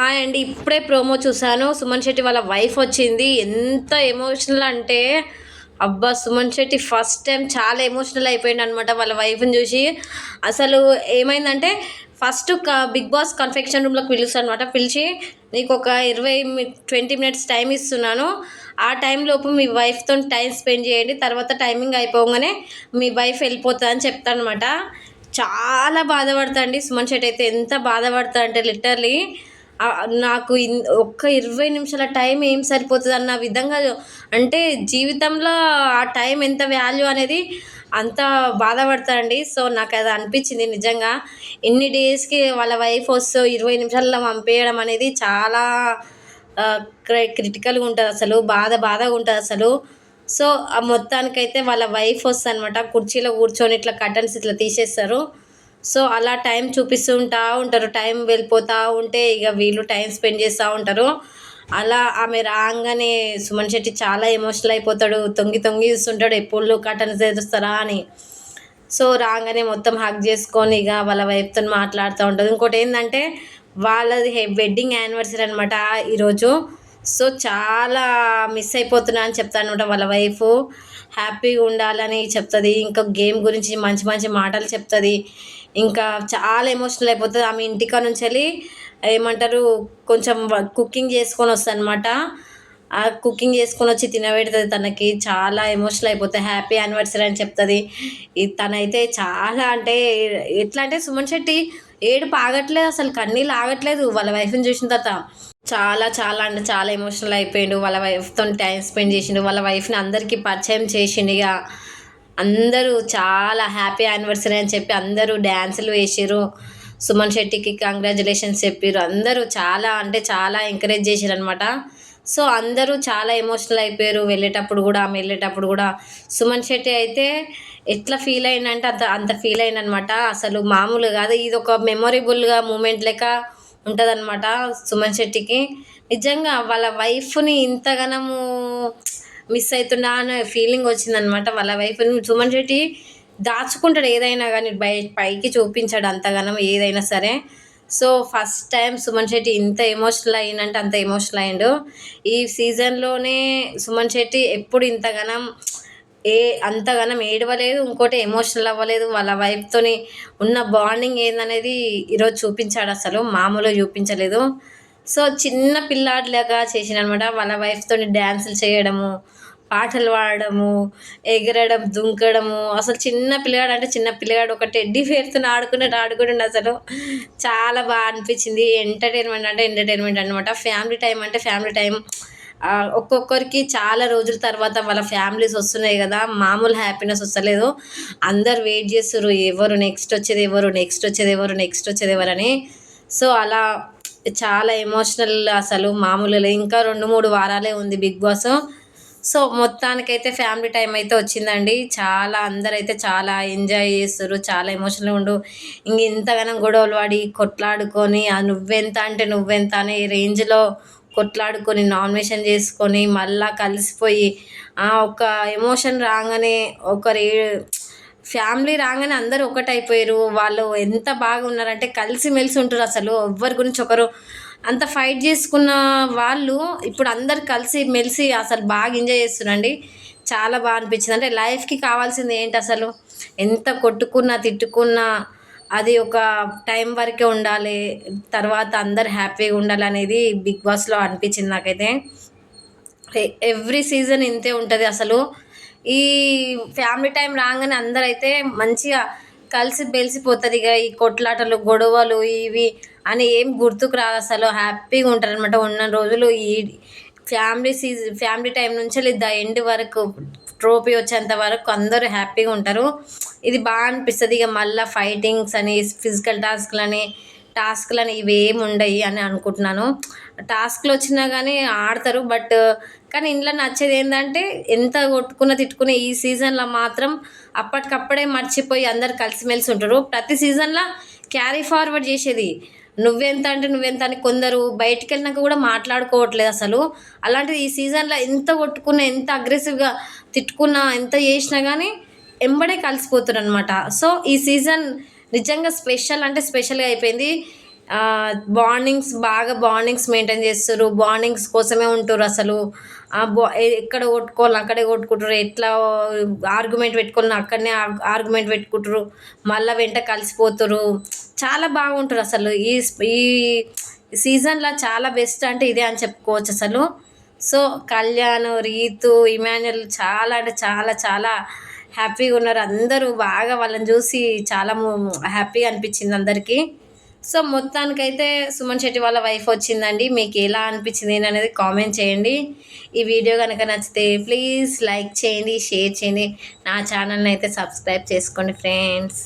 Hi అండి ఇప్పుడే promo చూశాను. సుమన్ శెట్టి వాళ్ళ వైఫ్ వచ్చింది. ఎంత ఎమోషనల్ అంటే అబ్బా సుమన్ శెట్టి ఫస్ట్ టైం చాలా ఎమోషనల్ అయిపోయింది అనమాట వాళ్ళ వైఫ్ని చూసి. అసలు ఏమైందంటే ఫస్ట్ బిగ్ బాస్ కన్ఫెక్షన్ రూమ్లోకి పిలుస్తాను అనమాట పిలిచి నీకు ఒక ఇరవై ట్వంటీ మినిట్స్ టైం ఇస్తున్నాను. ఆ టైంలోపు మీ వైఫ్తో టైం స్పెండ్ చేయండి. తర్వాత టైమింగ్ అయిపోగానే మీ వైఫ్ వెళ్ళిపోతుంది అని చెప్తాను అనమాట చాలా బాధపడతా అండి సుమన్ శెట్టి అయితే. ఎంత బాధపడతా అంటే లిటర్లీ. నాకు ఇన్ ఒక్క ఇరవై నిమిషాల టైం ఏం సరిపోతుంది అన్న విధంగా అంటే జీవితంలో ఆ టైం ఎంత వాల్యూ అనేది అంత బాధపడతారండి. సో నాకు అది అనిపించింది నిజంగా. ఇన్ని డేస్కి వాళ్ళ వైఫ్ వస్తూ ఇరవై నిమిషాల్లో పంపేయడం అనేది చాలా క్రిటికల్గా ఉంటుంది అసలు. బాధ బాధగా ఉంటుంది అసలు. సో ఆ మొత్తానికైతే వాళ్ళ వైఫ్ వస్తుంది అనమాట కుర్చీలో కూర్చొని ఇట్లా కటన్స్ ఇట్లా తీసేస్తారు. సో అలా టైం చూపిస్తూ ఉంటా ఉంటారు టైం వెళ్ళిపోతూ ఉంటే ఇక వీళ్ళు టైం స్పెండ్ చేస్తూ ఉంటారు. అలా ఆమె రాగానే సుమన్ శెట్టి చాలా ఎమోషనల్ అయిపోతాడు తొంగి తొంగి చూస్తుంటాడు ఎప్పుడు కటన్స్ తెరుస్తారా అని. సో రాగానే మొత్తం హక్ చేసుకొని ఇక వాళ్ళ వైఫ్తో మాట్లాడుతూ ఉంటుంది. ఇంకోటి ఏంటంటే వాళ్ళది వెడ్డింగ్ యానివర్సరీ అనమాట ఈరోజు. సో చాలా మిస్ అయిపోతున్నా అని చెప్తాను అనమాట వాళ్ళ వైఫ్ హ్యాపీగా ఉండాలని చెప్తుంది. ఇంకా గేమ్ గురించి మంచి మంచి మాటలు చెప్తుంది. ఇంకా చాలా ఎమోషనల్ అయిపోతుంది. ఆమె ఇంటికా నుంచి వెళ్ళి ఏమంటారు కొంచెం కుకింగ్ చేసుకొని వస్తుంది అనమాట ఆ కుకింగ్ చేసుకొని వచ్చి తినబెడుతుంది తనకి. చాలా ఎమోషనల్ అయిపోతుంది. హ్యాపీ యానివర్సరీ అని చెప్తుంది. ఇది తనైతే చాలా అంటే ఎట్లా అంటే సుమన్ శెట్టి ఏడుపు ఆగట్లేదు అసలు కన్నీళ్ళు ఆగట్లేదు. వాళ్ళ వైఫ్ని చూసిన తర్వాత చాలా చాలా అంటే చాలా ఎమోషనల్ అయిపోయిండు. వాళ్ళ వైఫ్తో టైం స్పెండ్ చేసిండు. వాళ్ళ వైఫ్ని అందరికీ పరిచయం చేసిండు ఇక అందరూ చాలా హ్యాపీ యానివర్సరీ అని చెప్పి అందరూ డ్యాన్సులు వేసిర్రు. సుమన్ శెట్టికి కంగ్రాచులేషన్స్ చెప్పారు అందరూ చాలా అంటే చాలా ఎంకరేజ్ చేశారు అనమాట సో అందరూ చాలా ఎమోషనల్ అయిపోయారు. వెళ్ళేటప్పుడు కూడా ఆమె వెళ్ళేటప్పుడు కూడా. సుమన్ శెట్టి అయితే ఎట్లా ఫీల్ అయిందంటే అంత అంత ఫీల్ అయిందనమాట అసలు మామూలు కాదు. ఇది ఒక మెమొరబుల్గా మూమెంట్ లెక్క ఉంటుందన్నమాట సుమన్ శెట్టికి. నిజంగా వాళ్ళ వైఫ్ని ఇంతగానము మిస్ అవుతున్నా అనే ఫీలింగ్ వచ్చిందనమాట వాళ్ళ వైఫ్ని సుమన్ శెట్టి దాచుకుంటాడు ఏదైనా కానీ బయ పైకి చూపించాడు అంతగానం ఏదైనా సరే. So first time Suman Shetty ఇంత ఎమోషనల్ అయ్యిందంటే అంత ఎమోషనల్ అయ్యిండు ఈ సీజన్లోనే సుమన్ శెట్టి ఎప్పుడు ఇంతగానం ఏ అంతగానం ఏడవలేదు ఇంకోటి ఎమోషనల్ అవ్వలేదు. వాళ్ళ వైఫ్తోని ఉన్న బాండింగ్ ఏందనేది ఈరోజు చూపించాడు అసలు మామూలు చూపించలేదు. సో చిన్న పిల్లాడిలాగా చేసిన అనమాట వాళ్ళ వైఫ్తో డ్యాన్సులు చేయడము పాటలు పాడడము ఎగరడం దుంకడము. అసలు చిన్న పిల్లగాడు అంటే చిన్న పిల్లగాడు ఒక టెడ్డీ ఫేర్తో ఆడుకున్నట్టు ఆడుకుంటుండే అసలు. చాలా బాగా అనిపించింది. ఎంటర్టైన్మెంట్ అంటే ఎంటర్టైన్మెంట్ అనమాట ఫ్యామిలీ టైం అంటే ఫ్యామిలీ టైం ఒక్కొక్కరికి చాలా రోజుల తర్వాత వాళ్ళ ఫ్యామిలీస్ వస్తున్నాయి కదా మామూలు హ్యాపీనెస్ వస్తలేదు. అందరు వెయిట్ చేస్తారు ఎవరు నెక్స్ట్ వచ్చేది ఎవరు నెక్స్ట్ వచ్చేది ఎవరు నెక్స్ట్ వచ్చేది ఎవరని. సో అలా చాలా ఎమోషనల్ అసలు మామూలు ఇంకా రెండు మూడు వారాలే ఉంది బిగ్ బాస్. సో మొత్తానికైతే ఫ్యామిలీ టైం అయితే వచ్చిందండి. చాలా అందరైతే చాలా ఎంజాయ్ చేస్తారు చాలా ఎమోషనల్ ఉండు. ఇంక ఇంతగానం గొడవలు పడి కొట్లాడుకొని ఆ నువ్వెంత అంటే నువ్వెంత అనే రేంజ్లో కొట్లాడుకొని నామినేషన్ చేసుకొని మళ్ళా కలిసిపోయి ఆ ఒక ఎమోషన్ రాగానే ఒకరి ఫ్యామిలీ రాగానే అందరూ ఒకటైపోయారు. వాళ్ళు ఎంత బాగా ఉన్నారంటే కలిసిమెలిసి ఉంటారు అసలు. ఎవరి గురించి ఒకరు అంత ఫైట్ చేసుకున్న వాళ్ళు ఇప్పుడు అందరు కలిసి మెలిసి అసలు బాగా ఎంజాయ్ చేస్తున్నారండి. చాలా బాగా అనిపించింది. అంటే లైఫ్కి కావాల్సింది ఏంటి అసలు? ఎంత కొట్టుకున్నా తిట్టుకున్నా అది ఒక టైం వరకే ఉండాలి తర్వాత అందరు హ్యాపీగా ఉండాలి అనేది బిగ్ బాస్లో అనిపించింది నాకైతే. ఎవ్రీ సీజన్ ఇంతే ఉంటుంది అసలు. ఈ ఫ్యామిలీ టైం రాగానే అందరైతే మంచిగా కలిసి బెలిసిపోతుంది ఇక ఈ కొట్లాటలు గొడవలు ఇవి అని ఏం గుర్తుకు రాదు అసలు. హ్యాపీగా ఉంటారు అనమాట ఉన్న రోజులు ఈ ఫ్యామిలీ సీజన్ ఫ్యామిలీ టైం నుంచి ద ఎండ్ వరకు ట్రోఫీ వచ్చేంత వరకు అందరూ హ్యాపీగా ఉంటారు. ఇది బాగా అనిపిస్తుంది. ఇక మళ్ళీ ఫైటింగ్స్ అని ఫిజికల్ టాస్క్లు అని టాస్క్లని ఇవేమి ఉండయి అని అనుకుంటున్నాను. టాస్క్లు వచ్చినా కానీ ఆడతారు. బట్ కానీ ఇంట్లో నచ్చేది ఏంటంటే ఎంత కొట్టుకున్న తిట్టుకున్న ఈ సీజన్లో మాత్రం అప్పటికప్పుడే మర్చిపోయి అందరు కలిసిమెలిసి ఉంటారు. ప్రతి సీజన్లో క్యారీ ఫార్వర్డ్ చేసేది. నువ్వెంత అంటే నువ్వెంత అని కొందరు బయటికి వెళ్ళినాక కూడా మాట్లాడుకోవట్లేదు అసలు. అలాంటిది ఈ సీజన్లో ఎంత కొట్టుకున్నా ఎంత అగ్రెసివ్గా తిట్టుకున్నా ఎంత చేసినా కానీ ఎంబడే కలిసిపోతున్నారు అనమాట సో ఈ సీజన్ నిజంగా స్పెషల్ అంటే స్పెషల్గా అయిపోయింది. బాండింగ్స్ బాగా బాండింగ్స్ మెయింటైన్ చేస్తారు. బాండింగ్స్ కోసమే ఉంటారు అసలు. ఎక్కడ కొట్టుకోవాలి అక్కడే కొట్టుకుంటారు ఎట్లా ఆర్గ్యుమెంట్ పెట్టుకోవాలని అక్కడనే ఆర్గ్యుమెంట్ పెట్టుకుంటారు మళ్ళీ వెంట కలిసిపోతారు చాలా బాగుంటారు అసలు. ఈ ఈ సీజన్లో చాలా బెస్ట్ అంటే ఇదే అని చెప్పుకోవచ్చు అసలు. సో కళ్యాణ్ రీతు ఇమాన్యుల్ చాలా అంటే చాలా చాలా హ్యాపీగా ఉన్నారు. అందరూ బాగా వాళ్ళని చూసి చాలా హ్యాపీగా అనిపించింది అందరికీ. సో మొత్తానికైతే సుమన్ శెట్టి వాళ్ళ వైఫ్ వచ్చిందండి. మీకు ఎలా అనిపించింది అనేది కామెంట్ చేయండి. ఈ వీడియో కనుక నచ్చితే ప్లీజ్ లైక్ చేయండి షేర్ చేయండి. నా ఛానల్ని అయితే సబ్స్క్రైబ్ చేసుకోండి ఫ్రెండ్స్.